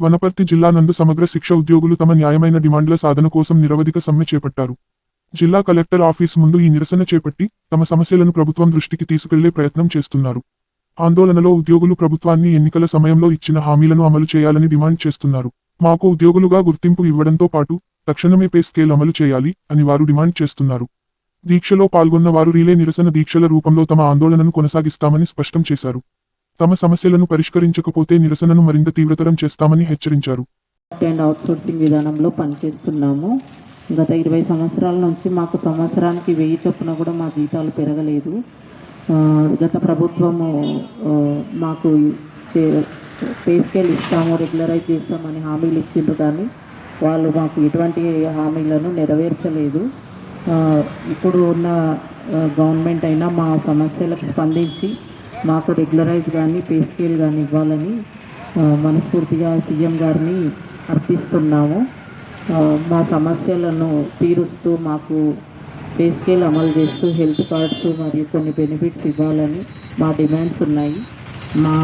వనపర్తి జిల్లా నందు సమగ్ర శిక్ష ఉద్యోగులు తమ న్యాయమైన డిమాండ్ల సాధన కోసం నిరవధిక సమ్మె చేపట్టారు. జిల్లా కలెక్టర్ ఆఫీస్ ముందు ఈ నిరసన చేపట్టి తమ సమస్యలను ప్రభుత్వం దృష్టికి తీసుకెళ్ళే ప్రయత్నం చేస్తున్నారు. ఆందోళనలో ఉద్యోగులు ప్రభుత్వాన్ని ఎన్నికల సమయంలో ఇచ్చిన హామీలను అమలు చేయాలని డిమాండ్ చేస్తున్నారు. మాకు ఉద్యోగులుగా గుర్తింపు ఇవ్వడంతో పాటు తక్షణమే పే స్కేల్ అమలు చేయాలి అని వారు డిమాండ్ చేస్తున్నారు. దీక్షలో పాల్గొన్న వారు రీలే నిరసన దీక్షల రూపంలో తమ ఆందోళనను కొనసాగిస్తామని స్పష్టం చేశారు. తమ సమస్యలను పరిష్కరించకపోతే నిరసనను మరింత తీవ్రతరం చేస్తామని హెచ్చరించారు. అండ్ అవుట్సోర్సింగ్ విధానంలో పనిచేస్తున్నాము. గత ఇరవై సంవత్సరాల నుంచి మాకు సంవత్సరానికి వెయ్యి చొప్పున కూడా మా జీతాలు పెరగలేదు. గత ప్రభుత్వము మాకు చే పే స్కేల్ ఇస్తాము రెగ్యులరైజ్ చేస్తామని హామీలు ఇచ్చిండ్రు కానీ వాళ్ళు మాకు ఎటువంటి హామీలను నెరవేర్చలేదు. ఇప్పుడు ఉన్న గవర్నమెంట్ అయినా మా సమస్యలకు స్పందించి మాకు రెగ్యులరైజ్ కానీ పే స్కేల్ కానీ ఇవ్వాలని మనస్ఫూర్తిగా సీఎం గారిని అర్థిస్తున్నాము. మా సమస్యలను తీరుస్తూ మాకు పే స్కేల్ అమలు చేస్తూ హెల్త్ కార్డ్స్ మరియు కొన్ని బెనిఫిట్స్ ఇవ్వాలని మా డిమాండ్స్ ఉన్నాయి. మా